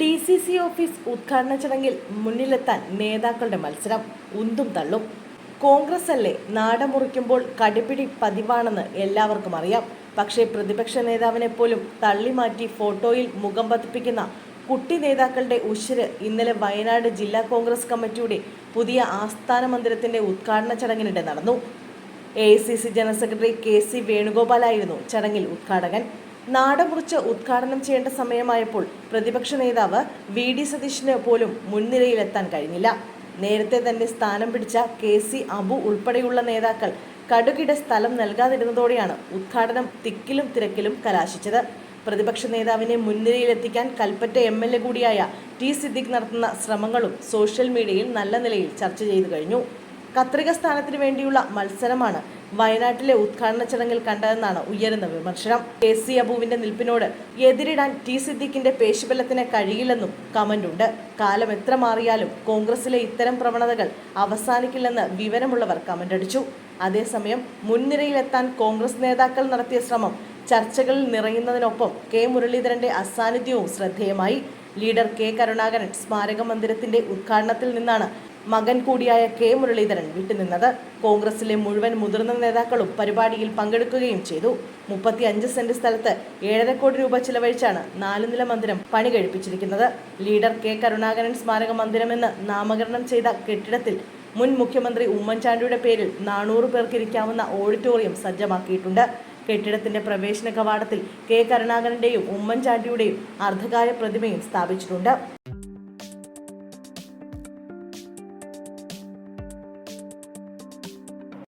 D C C office ഉദ്ഘാടന ചടങ്ങിൽ മുന്നിലെത്താൻ നേതാക്കളുടെ മത്സരം ഉന്തും തള്ളും. കോൺഗ്രസ് അല്ലേ? നാട മുറിക്കുമ്പോൾ കടിപിടി പതിവാണെന്ന് എല്ലാവർക്കും അറിയാം. പക്ഷേ പ്രതിപക്ഷ നേതാവിനെ പോലും തള്ളിമാറ്റി ഫോട്ടോയിൽ മുഖം പതിപ്പിക്കുന്ന കുട്ടി നേതാക്കളുടെ ഉശിര് ഇന്നലെ വയനാട് ജില്ലാ കോൺഗ്രസ് കമ്മിറ്റിയുടെ പുതിയ ആസ്ഥാന മന്ദിരത്തിന്റെ ഉദ്ഘാടന ചടങ്ങിനിടെ നടന്നു. A I C C general secretary K C വേണുഗോപാലായിരുന്നു ചടങ്ങിൽ ഉദ്ഘാടകൻ. നാടമുറിച്ച് ഉദ്ഘാടനം ചെയ്യേണ്ട സമയമായപ്പോൾ പ്രതിപക്ഷ നേതാവ് വി ഡി സതീഷിന് പോലും മുൻനിരയിലെത്താൻ കഴിഞ്ഞില്ല. നേരത്തെ തന്നെ സ്ഥാനം പിടിച്ച കെ സി അബു ഉൾപ്പെടെയുള്ള നേതാക്കൾ കടുകിട സ്ഥലം നൽകാതിരുന്നതോടെയാണ് ഉദ്ഘാടനം തിക്കിലും തിരക്കിലും കലാശിച്ചത്. പ്രതിപക്ഷ നേതാവിനെ മുൻനിരയിലെത്തിക്കാൻ കൽപ്പറ്റ എം എൽ എ കൂടിയായ ടി സിദ്ദിഖ് നടത്തുന്ന ശ്രമങ്ങളും സോഷ്യൽ മീഡിയയിൽ നല്ല നിലയിൽ ചർച്ച ചെയ്തു കഴിഞ്ഞു. കത്രിക സ്ഥാനത്തിന് വേണ്ടിയുള്ള മത്സരമാണ് വയനാട്ടിലെ ഉദ്ഘാടന ചടങ്ങിൽ കണ്ടതെന്നാണ് ഉയരുന്ന വിമർശനം. കെ സി അബുവിന്റെ നിൽപ്പിനോട് എതിരിടാൻ ടി സിദ്ദിഖിന്റെ പേശിബലത്തിന് കഴിയില്ലെന്നും കമന്റുണ്ട്. കാലം എത്ര മാറിയാലും കോൺഗ്രസിലെ ഇത്തരം പ്രവണതകൾ അവസാനിക്കില്ലെന്ന് വിവരമുള്ളവർ കമന്റടിച്ചു. അതേസമയം മുൻനിരയിലെത്താൻ കോൺഗ്രസ് നേതാക്കൾ നടത്തിയ ശ്രമം ചർച്ചകളിൽ നിറയുന്നതിനൊപ്പം കെ മുരളീധരന്റെ അസാന്നിധ്യവും ശ്രദ്ധേയമായി. ലീഡർ കെ കരുണാകരൻ സ്മാരക മന്ദിരത്തിന്റെ ഉദ്ഘാടനത്തിൽ നിന്നാണ് മകൻ കൂടിയായ കെ മുരളീധരൻ വിട്ടുനിന്നത്. കോൺഗ്രസിലെ മുഴുവൻ മുതിർന്ന നേതാക്കളും പരിപാടിയിൽ പങ്കെടുക്കുകയും ചെയ്തു. മുപ്പത്തി അഞ്ച് സെന്റ് സ്ഥലത്ത് ഏഴര കോടി രൂപ ചിലവഴിച്ചാണ് നാലുനില മന്ദിരം പണി കഴിപ്പിച്ചിരിക്കുന്നത്. ലീഡർ കെ കരുണാകരൻ സ്മാരക മന്ദിരമെന്ന് നാമകരണം ചെയ്ത കെട്ടിടത്തിൽ മുൻ മുഖ്യമന്ത്രി ഉമ്മൻചാണ്ടിയുടെ പേരിൽ നാനൂറ് പേർക്കിരിക്കാവുന്ന ഓഡിറ്റോറിയം സജ്ജമാക്കിയിട്ടുണ്ട്. കെട്ടിടത്തിന്റെ പ്രവേശന കവാടത്തിൽ കെ കരുണാകരന്റെയും ഉമ്മൻചാണ്ടിയുടെയും അർദ്ധകായ പ്രതിമയും സ്ഥാപിച്ചിട്ടുണ്ട്.